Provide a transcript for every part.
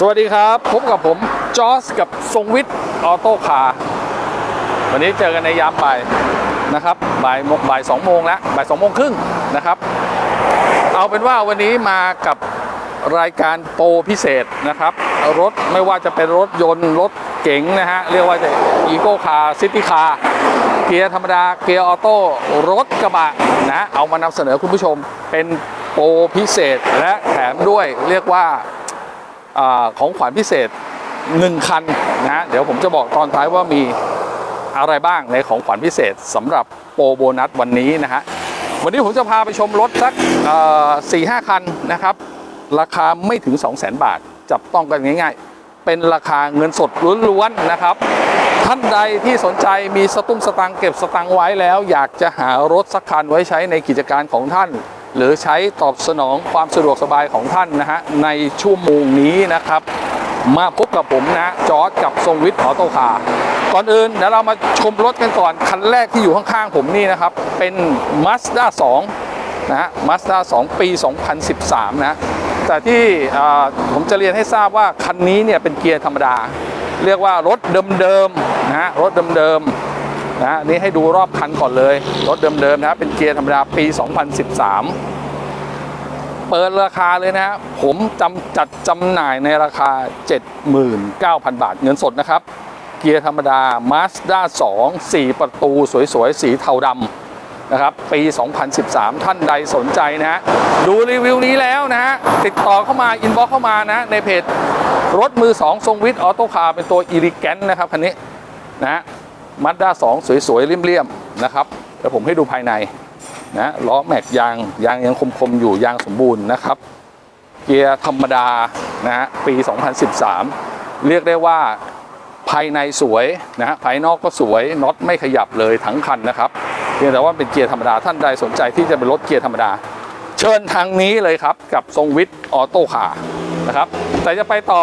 สวัสดีครับ พบกับผม จอสกับทรงวิทย์ออโต้คาร์วันนี้เจอกันในยามบ่ายนะครับบ่ายโมงบ่ายสองโมงแล้วบ่ายสองโมงครึ่งนะครับ เอาเป็นว่าวันนี้มากับรายการโปรพิเศษนะครับ รถไม่ว่าจะเป็นรถยนต์รถเก๋งนะฮะ เรียกว่าจะอีโก้คาร์ซิตี้คาร์เกียร์ธรรมดาเกียร์ออโต้รถกระบะนะเอามานำเสนอคุณผู้ชมเป็นโปรพิเศษและแถมด้วยเรียกว่า อของขวัญพิเศษ 1 คันนะเดี๋ยวผมจะบอกตอนท้ายว่ามีอะไรบ้างในของขวัญพิเศษสำหรับโปรโบนัสวันนี้นะฮะวันนี้ผมจะพาไปชมรถสักสี่ห้าคันนะครับ ราคาไม่ถึง 2 0 0 0 0 0 บาท จับต้องกันง่าย ๆ เป็นราคาเงินสดล้วนๆนะครับ ท่านใดที่สนใจมีสตุ้งสตังค์เก็บสตังค์ไว้แล้ว อยากจะหารถสักคันไว้ใช้ในกิจการของท่าน หรือใช้ตอบสนองความสะดวกสบายของท่านนะฮะในชั่วโมงนี้นะครับ มาพบกับผมนะจอร์ดกับทรงวิทย์ออโต้คาร์ก่อนอื่นเดี๋ยวเรามาชมรถกันก่อน คันแรกที่อยู่ข้างๆผมนี่นะครับ เป็น Mazda 2นะฮะ Mazda 2 ปี 2013 นะ แต่ที่ผมจะเรียนให้ทราบว่า คันนี้เนี่ยเป็นเกียร์ธรรมดา เรียกว่ารถเดิมๆนะฮะรถเดิมๆ นะนี่ให้ดูรอบคันก่อนเลย รถเดิมๆนะเป็นเกียร์ธรรมดาปี 2013 เปิดราคาเลยนะผมจำจัดจำหน่ายในราคา 79,000 บาทเงินสดนะครับ เกียร์ธรรมดา Mazda 2 4 ประตูสวยๆ สีเทาดำนะครับ ปี 2013 ท่านใดสนใจนะฮะดูรีวิวนี้แล้วนะฮะติดต่อเข้ามา อินบ็อกเข้ามานะในเพจรถมือ 2 ทรงวิทย์ออโต้คาร์เป็นตัวอีริแกนนะครับคันนี้นะฮะ มัดด้า2สวยๆเลี่ยมๆนะครับเดี๋ยวผมให้ดูภายในนะล้อแม็กยางยางยังคมๆอยู่ยางสมบูรณ์นะครับ เกียร์ธรรมดานะฮะปี 2013 เรียกได้ว่าภายในสวยนะฮะภายนอกก็สวยน็อตไม่ขยับเลยทั้งคันนะครับเพียงแต่ว่าเป็นเกียร์ธรรมดาท่านใดสนใจที่จะเป็นรถเกียร์ธรรมดา เชิญทางนี้เลยครับกับทรงวิทย์ออโต้คาร์นะครับแต่จะไปต่อ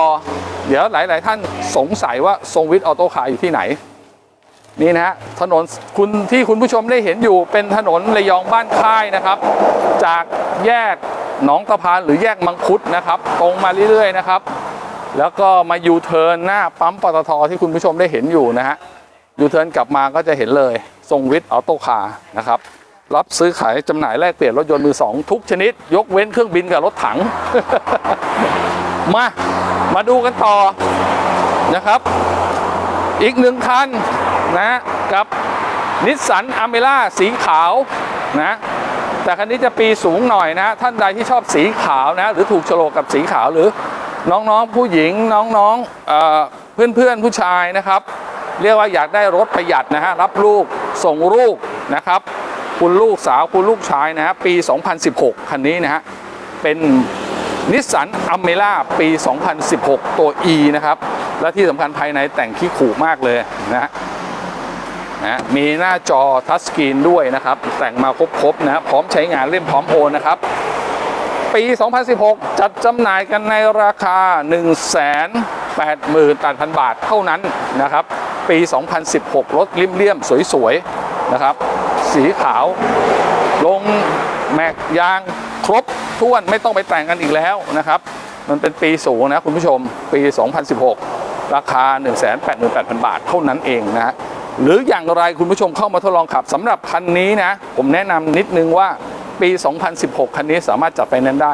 เดี๋ยวหลาย ๆ ท่านสงสัยว่าทรงวิทย์ออโต้คาร์อยู่ที่ไหน นี่นะฮะถนนคุณที่คุณผู้ชมได้เห็นอยู่เป็นถนนระยองบ้านค่ายนะครับ จากแยกหนองตะพานหรือแยกมังคุดนะครับ ตรงมาเรื่อยๆนะครับ แล้วก็มายูเทิร์นหน้าปั๊มปตทที่คุณผู้ชมได้เห็นอยู่นะฮะยูเทิร์นกลับมาก็จะเห็นเลยทรงวิทย์ออโต้คาร์นะครับรับซื้อขายจำหน่ายแลกเปลี่ยนรถยนต์มือสองทุกชนิด ยกเว้นเครื่องบินกับรถถัง มา มาดูกันต่อนะครับ อีกหนึ่งคัน นะกับนิสสันอเมร่าสีขาวนะแต่คันนี้จะปีสูงหน่อยนะ ท่านใดที่ชอบสีขาวนะ หรือถูกโฉลกกับสีขาวหรือน้องๆผู้หญิงน้องๆเอ่อเพื่อนๆผู้ชายนะครับ เรียกว่าอยากได้รถประหยัดนะฮะรับลูกส่งลูกนะครับ คุณลูกสาวคุณลูกชายนะฮะปี 2016 คันนี้นะฮะเป็นนิสสันอเมร่าปี 2016 ตัว E นะครับ และที่สำคัญภายในแต่งขี้ขู่มากเลยนะฮะ นะมีหน้าจอทัชสกรีนด้วยนะครับ แต่งมาครบๆนะพร้อมใช้งานเล่มพร้อมโอนนะครับ ปี 2016 จัดจำหน่ายกันในราคา 188,000 บาทเท่านั้นนะครับ ปี 2016 รถเลี่ยมๆสวยๆนะครับ สีขาว ลงแม็กยางครบถ้วนไม่ต้องไปแต่งกันอีกแล้วนะครับ มันเป็นปีสูงนะคุณผู้ชมปี 2016 ราคา 188,000 บาทเท่านั้นเองนะฮะ หรืออย่างไรคุณผู้ชมเข้ามาทดลองขับสำหรับคันนี้นะ ผมแนะนำนิดนึงว่าปี 2016 คันนี้สามารถจัดไฟแนนซ์ได้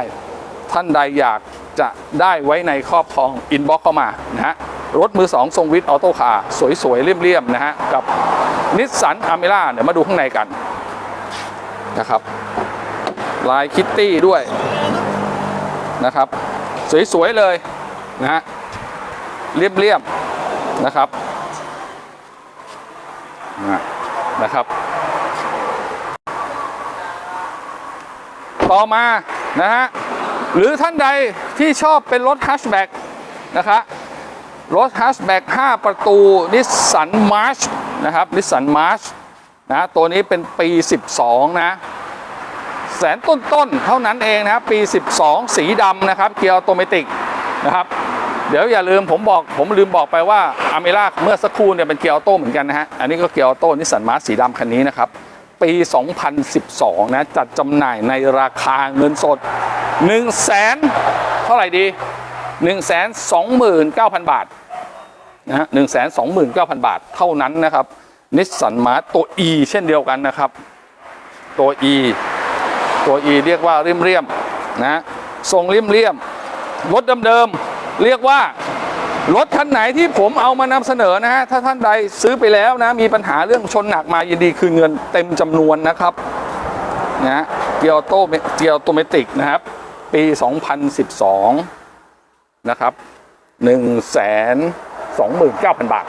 ท่านใดอยากจะได้ไว้ในครอบครองอินบ็อกเข้ามานะฮะรถมือ2ทรงวิทย์ออโต้คาร์สวยๆเลี่ยมๆนะฮะ กับนิสสันอเมร่าเดี๋ยวมาดูข้างในกันนะครับ ลายคิตตี้ด้วยนะครับ สวยๆ เลยนะฮะ เรียบๆ นะครับ นะครับ ต่อมานะฮะหรือท่านใดที่ชอบเป็นรถฮัชแบ็กนะครับรถฮัชแบ็ก5ประตูนิสสันมาร์ชนะครับนิสสันมาร์ชนะตัวนี้เป็นปี 12 นะแสนต้นๆเท่านั้นเองนะครับปี 12 สีดำนะครับเกียร์ออโตเมติกนะครับ เดี๋ยวอย่าลืมผมบอกผมลืมบอกไปว่าอเมร่าเมื่อสักครู่เนี่ยเป็นเกียร์ออโต้เหมือนกันนะฮะ อันนี้ก็เกียร์ออโต้นิสสันมาร์สีดำคันนี้นะครับ ปี 2012 นะ จัดจำหน่ายในราคาเงินสด 1 0 0 0 0แสนเท่าไหร่ดี 129,000 บาทนะฮะ129,000บาทเท่านั้นนะครับนิสสันมาตัว E เช่นเดียวกันนะครับ ตัว E ตัว E เรียกว่าเรียมเรียมๆนะทรงเรียมเรียมรถเดิมๆ เรียกว่ารถคันไหนที่ผมเอามานำเสนอนะฮะถ้าท่านใดซื้อไปแล้วนะมีปัญหาเรื่องชนหนักมายินดีคืนเงินเต็มจำนวนนะครับนะฮะเกียร์โตเกียร์โตเมติกนะครับ ปี 2012 นะครับ129,000 บาท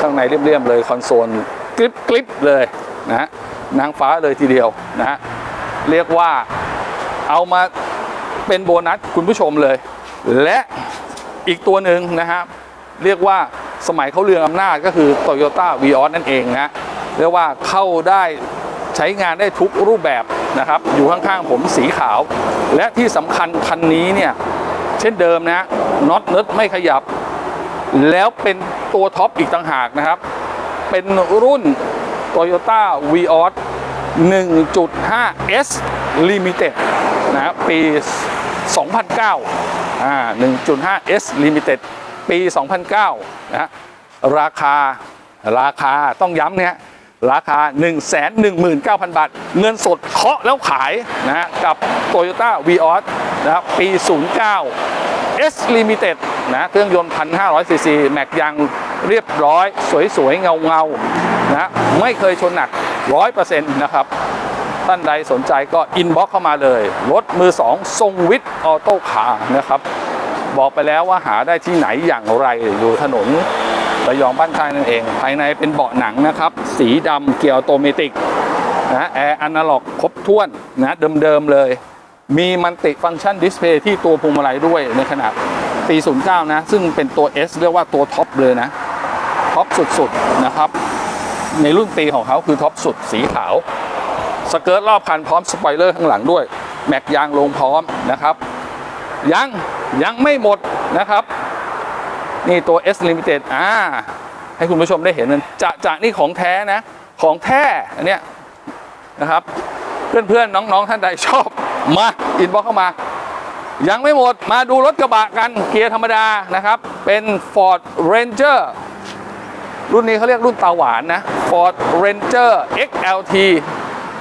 ข้างในเรียบๆเลยคอนโซลกริบกริบเลยนะฮะนางฟ้าเลยทีเดียวนะฮะเรียกว่าเอามาเป็นโบนัสคุณผู้ชมเลย และ อีกตัวหนึ่งนะครับเรียกว่าสมัยเขาเรืองอำนาจก็คือ Toyota v ีออนั่นเองนะเรียกว่าเข้าได้ใช้งานได้ทุกรูปแบบนะครับ อยู่ข้างๆผมสีขาว และที่สำคัญคันนี้เนี่ยเช่นเดิมนะน็อตเนิร์ดไม่ขยับ แล้วเป็นตัวท็อปอีกต่างหากนะครับ เป็นรุ่น Toyota v ีออ 1.5S Limited นะครับปี 2009อ่า 1.5S Limited ปี 2009 นะฮะราคาราคาต้องย้ำเนี่ยราคา 119,000 บาท เงินสดเคาะแล้วขายนะฮะกับ Toyota v ีออนะครับปี 09 S Limited นะเครื่องยนต์ 1,500 ซีซี แม็กยางเรียบร้อย สวย ๆ เงา ๆ นะ ไม่เคยชนหนัก 100%นะครับ ท่านใดสนใจก็อินบ็อกเข้ามาเลย รถมือ2ทรงวิทย์ออโต้คาร์นะครับ บอกไปแล้วว่าหาได้ที่ไหนอย่างไรอยู่ถนนระยองบ้านค่ายนั่นเอง ภายในเป็นเบาะหนังนะครับ สีดำเกียร์ออโตเมติกนะแอร์อนาล็อกครบถ้วนนะเดิมๆเลย มีมันติฟังก์ชันดิสเพย์ที่ตัวพวงมาลัยด้วยในขนาดปี09 นะ ซึ่งเป็นตัว S เรียกว่าตัวท็อปเลยนะ ท็อปสุดๆนะครับ ในรุ่นปีของเขาคือท็อปสุดสีขาว สเกิร์ตรอบคันพร้อมสปอยเลอร์ข้างหลังด้วย แม็กยางลงพร้อมนะครับ ยัง ยังไม่หมดนะครับ นี่ตัว S Limited อ่าให้คุณผู้ชมได้เห็นมันจะจะนี่ของแท้นะ ของแท้อันเนี้ยนะครับ เพื่อนๆ น้องๆ ท่านใดชอบมาอินบ็อกเข้ามา ยังไม่หมดมาดูรถกระบะกันเกียร์ธรรมดานะครับ เป็น Ford Ranger รุ่นนี้เขาเรียกรุ่นตาหวานนะ Ford Ranger XLT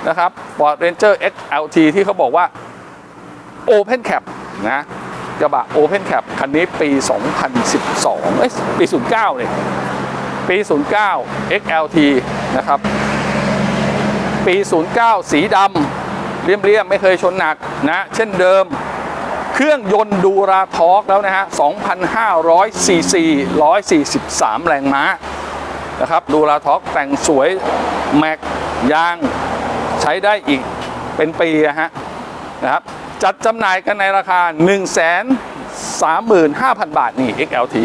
นะครับ Ford Ranger XLT ที่เขาบอกว่า Open Cap นะกระบะ Open Cap คันนี้ปี 2012เอ้ยปี 09เนี่ยปี 09 XLT นะครับ ปี 09 สีดำเรียมๆไม่เคยชนหนักนะ เช่นเดิม เครื่องยนต์ดูราทอกแล้วนะฮะ 2,500 ซีซี 143 แรงม้านะครับ ดูราทอกแต่งสวย แม็กยาง ใช้ได้อีกเป็นปีอะฮะนะครับจัดจำหน่ายกันในราคา 1 3 5 0 0 0 บาท นี่ XLT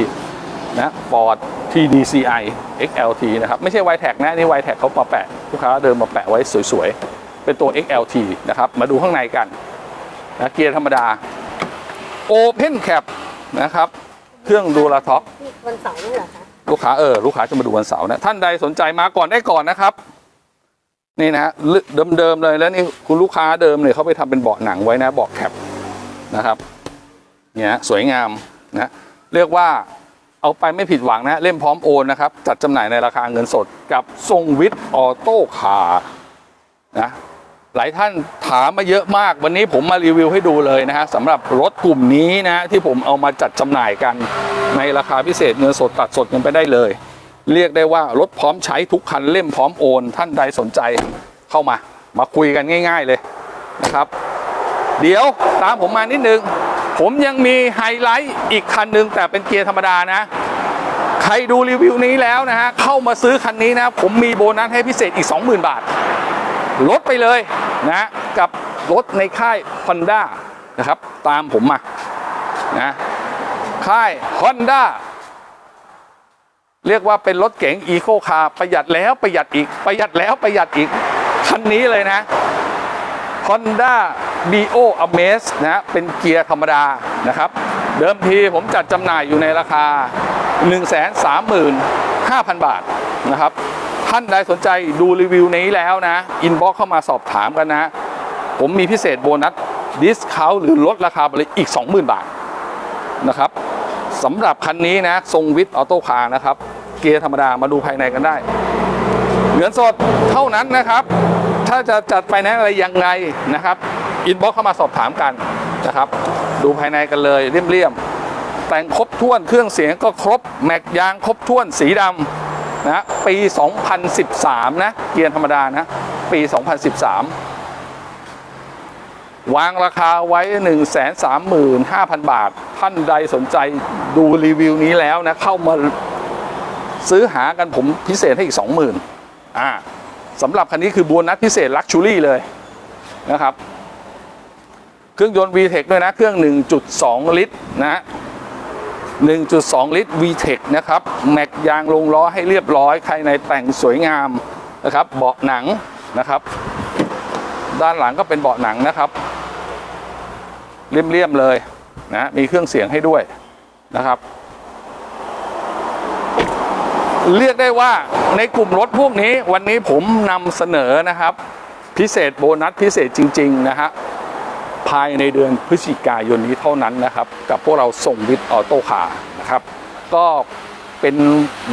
นะ Ford TDCI XLT นะครับ ไม่ใช่ y t e c นะ นี่ y t e c เขามาแปะ ลูกค้าเดิมมาแปะไว้สวยๆ เป็นตัว XLT นะครับ มาดูข้างในกันนะเกียร์ธรรมดา Open Cap นะครับ เครื่องดูราทอกนี่วันเสาร์นี่เหรอคะ ลูกค้าเออ ลูกค้าจะมาดูวันเสาร์นะ ท่านใดสนใจมาก่อนได้ก่อนนะครับ นี่นะฮะเดิมๆเลยแล้วนี่คุณลูกค้าเดิมเนี่ยเขาไปทำเป็นเบาะหนังไว้นะเบาะแคปนะครับเนี่ยสวยงามนะเรียกว่าเอาไปไม่ผิดหวังนะเล่มพร้อมโอนนะครับ จัดจำหน่ายในราคาเงินสดกับทรงวิทย์ออโต้คาร์นะหลายท่านถามมาเยอะมาก วันนี้ผมมารีวิวให้ดูเลยนะฮะสำหรับรถกลุ่มนี้นะที่ผมเอามาจัดจำหน่ายกันในราคาพิเศษเงินสดตัดสดกันไปได้เลย เรียกได้ว่ารถพร้อมใช้ทุกคันเล่มพร้อมโอนท่านใดสนใจเข้ามา มาคุยกันง่าย ๆเลยนะครับ เดี๋ยวตามผมมานิดนึง ผมยังมีไฮไลท์อีกคันหนึงแต่เป็นเกียร์ธรรมดานะ ใครดูรีวิวนี้แล้วนะฮะเข้ามาซื้อคันนี้นะ ผมมีโบนัสให้พิเศษอีก 20,000 บาท ลดไปเลยนะกับรถในค่าย Honda นะครับ ตามผมมานะค่าย Honda เรียกว่าเป็นรถเก๋งอีโคคาร์ประหยัดแล้วประหยัดอีก ประหยัดแล้วประหยัดอีก คันนี้เลยนะ Honda Bio Amaze นะเป็นเกียร์ธรรมดานะครับ เดิมทีผมจัดจำหน่ายอยู่ในราคา 135,000 บาทนะครับ ท่านใดสนใจดูรีวิวนี้แล้วนะ อินบ็อกเข้ามาสอบถามกันนะ ผมมีพิเศษโบนัสดิสคาวหรือลดราคาไปเลยอีก 20,000 บาทนะครับสำหรับคันนี้นะ ทรงวิทย์ออโต้คาร์นะครับ เกียร์ธรรมดามาดูภายในกันได้ เงินสดเท่านั้นนะครับ ถ้าจะจัดไฟแนนซ์อะไรยังไงนะครับอินบ็อกเข้ามาสอบถามกันนะครับ ดูภายในกันเลยเรียมๆแต่งครบถ้วนเครื่องเสียงก็ครบแม็กยางครบถ้วนสีดำนะปี 2013 นะเกียร์ธรรมดานะ ปี 2013วางราคาไว้ 135,000 บาท ท่านใดสนใจดูรีวิวนี้แล้วนะ เข้ามา ซื้อหากันผมพิเศษให้อีก 20,000อ่าสำหรับคันนี้คือโบนัสพิเศษลักชูรี่เลยนะครับ เครื่องยนต์ VTEC ด้วยนะ เครื่อง 1.2 ลิตรนะ 1.2 ลิตร VTEC นะครับ แม็กยางลงล้อให้เรียบร้อยภายในแต่งสวยงามนะครับ เบาะหนังนะครับ ด้านหลังก็เป็นเบาะหนังนะครับเลี่ยมๆเลยนะ มีเครื่องเสียงให้ด้วยนะครับ เรียกได้ว่าในกลุ่มรถพวกนี้วันนี้ผมนำเสนอนะครับ พิเศษโบนัสพิเศษจริง ๆ นะฮะภายในเดือนพฤศจิกายนนี้เท่านั้นนะครับ กับพวกเราส่งวิทออโต้คาร์นะครับ ก็เป็น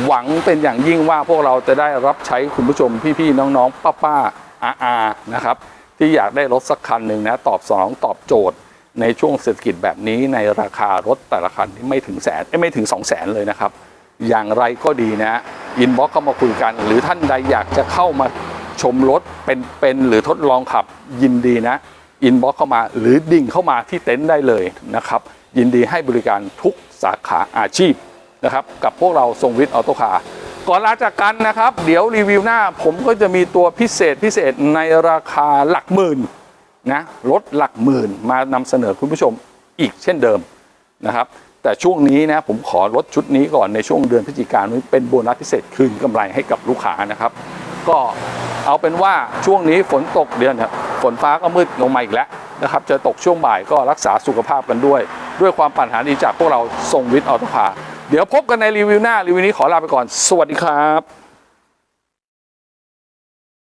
หวังเป็นอย่างยิ่งว่าพวกเราจะได้รับใช้คุณผู้ชมพี่ๆน้องๆ ป้าๆอาอาๆนะครับ ที่อยากได้รถสักคันหนึ่งนะตอบสนองตอบโจทย์ ในช่วงเศรษฐกิจแบบนี้ในราคารถแต่ละคันที่ไม่ถึงแสนไม่ถึง 2 0 0แสนเลยนะครับ อย่างไรก็ดีนะอินบ็อกเข้ามาคุยกัน หรือท่านใดอยากจะเข้ามาชมรถเป็นๆหรือทดลองขับยินดีนะอินบ็อกเข้ามาหรือดิ่งเข้ามาที่เต็นท์ได้เลยนะครับ ยินดีให้บริการทุกสาขาอาชีพนะครับกับพวกเราทรงวิทย์ออโต้คาร์ก่อนลาจากกันนะครับ เดี๋ยวรีวิวหน้าผมก็จะมีตัวพิเศษพิเศษในราคาหลักหมื่นนะลดหลักหมื่นมานำเสนอคุณผู้ชมอีกเช่นเดิมนะครับ แต่ช่วงนี้นะผมขอลดชุดนี้ก่อนในช่วงเดือนพฤศจิกายนนี้เป็นโบนัสพิเศษคืนกำไรให้กับลูกค้านะครับ ก็เอาเป็นว่าช่วงนี้ฝนตกเดือนฝนฟ้าก็มืดลงมาอีกแล้วนะครับจะตกช่วงบ่ายก็รักษาสุขภาพกันด้วย ด้วยความปรารถนาดีจากพวกเราทรงวิทย์ออโตพาเดี๋ยวพบกันในรีวิวหน้ารีวิวนี้ขอลาไปก่อน สวัสดีครับ